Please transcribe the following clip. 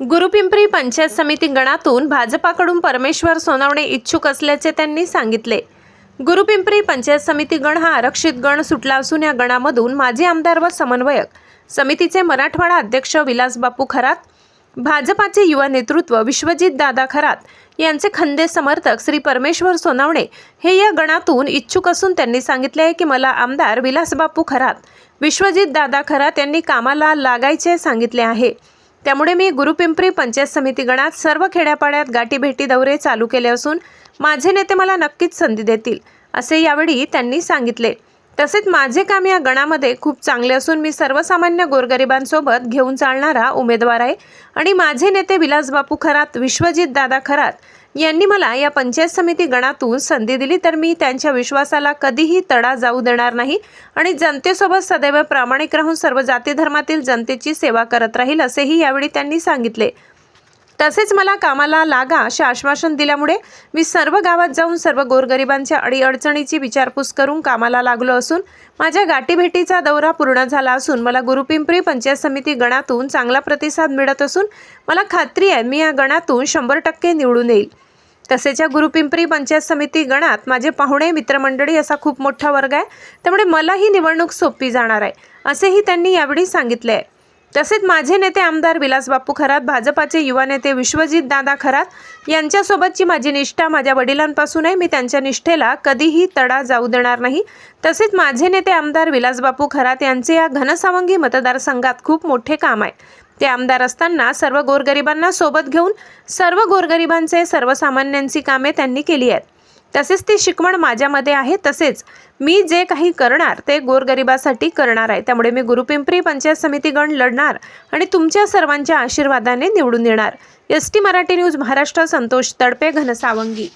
गुरुपिंपरी पंचायत समिती गणातून भाजपाकडून परमेश्वर सोनावणे इच्छुक असल्याचे त्यांनी सांगितले. गुरुपिंपरी पंचायत समिती गण हा आरक्षित गण सुटला असून या गणामधून माजी आमदार व समन्वयक समितीचे मराठवाडा अध्यक्ष विलासबापू खरात भाजपाचे युवा नेतृत्व विश्वजित दादा खरात यांचे खंदे समर्थक श्री परमेश्वर सोनावणे हे या गणातून इच्छुक असून त्यांनी सांगितले आहे की मला आमदार विलासबापू खरात विश्वजित दादा खरात यांनी कामाला लागायचे सांगितले आहे. त्यामुळे मी गुरुपिंपरी पंचायत समिती गणात सर्व खेड्यापाड्यात गाठीभेटी दौरे चालू केले असून माझे नेते मला नक्कीच संधी देतील असे यावेळी त्यांनी सांगितले. तसेच माझे काम या गणामध्ये खूप चांगले असून मी सर्वसामान्य गोरगरिबांसोबत घेऊन चालणारा उमेदवार आहे. आणि माझे नेते विलासबापू खरात विश्वजित दादा खरात यांनी मला या पंचायत समिती गणातून संधी दिली तर मी त्यांच्या विश्वासाला कधीही तडा जाऊ देणार नाही आणि जनतेसोबत सदैव प्रामाणिक राहून सर्व जाती धर्मातील जनतेची सेवा करत राहील असेही यावेळी त्यांनी सांगितले. तसेच मला कामाला लागा असे आश्वासन दिल्यामुळे मी सर्व गावात जाऊन सर्व गोरगरिबांच्या अडीअडचणीची विचारपूस करून कामाला लागलो असून माझ्या गाठीभेटीचा दौरा पूर्ण झाला असून मला गुरुपिंपरी पंचायत समिती गणातून चांगला प्रतिसाद मिळत असून मला खात्री आहे मी या गणातून शंभर टक्के निवडून येईल. तसेच या गुरुपिंपरी पंचायत समिती गणात माझे पाहुणे मित्रमंडळी असा खूप मोठा वर्ग आहे. त्यामुळे मला ही निवडणूक सोपी जाणार आहे असेही त्यांनी यावेळी सांगितले आहे. तसेच माझे नेते आमदार विलासबापू खरात भाजपाचे युवा नेते विश्वजित दादा खरात यांच्यासोबतची माझी निष्ठा माझ्या वडिलांपासून आहे मी त्यांच्या निष्ठेला कधीही तडा जाऊ देणार नाही. तसेच माझे नेते आमदार विलासबापू खरात यांचे या घनसावंगी मतदारसंघात खूप मोठे काम आहे. ते आमदार असताना सर्व गोरगरिबांना सोबत घेऊन सर्व गोरगरिबांचे सर्वसामान्यांची कामे त्यांनी केली आहेत. तसेच ती शिकवण माझ्यामध्ये आहे तसेच मी जे काही करणार ते गोरगरिबासाठी करणार आहे. त्यामुळे मी गुरुपिंपरी पंचायत समिती गण लढणार आणि तुमच्या सर्वांच्या आशीर्वादाने निवडून येणार. S T Marathi news Maharashtra Santosh Tadpe Ghansawangi.